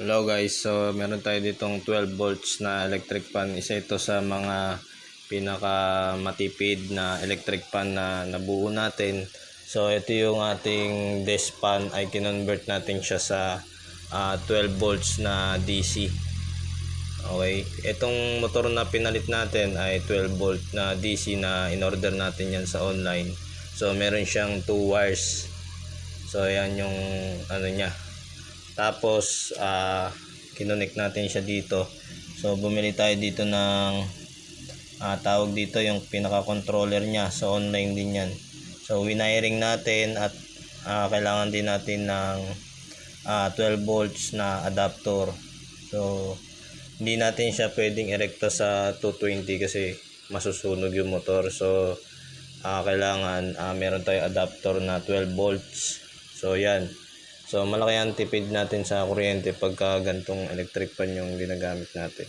Hello guys, so meron tayo ditong 12 volts na electric fan. Isa ito sa mga pinaka matipid na electric fan na nabuo natin. So ito yung ating desk fan ay kinonvert natin siya sa ah, 12 volts na DC. Okay, itong motor na pinalit natin ay 12 volt na DC na in-order natin yan sa online. So meron siyang 2 wires. So ayan yung ano niya, tapos, ah kinonek natin siya dito. So, bumili tayo dito ng ah, tawag dito yung pinaka-controller niya. So, online din yan. So, winiring natin at ah, kailangan din natin ng ah, 12 volts na adapter. So, hindi natin siya pwedeng erekta sa 220 kasi masusunog yung motor. So, ah, kailangan ah, meron tayo adapter na 12 volts. So, yan. So, malaki ang tipid natin sa kuryente pagka gantong electric fan yung ginagamit natin.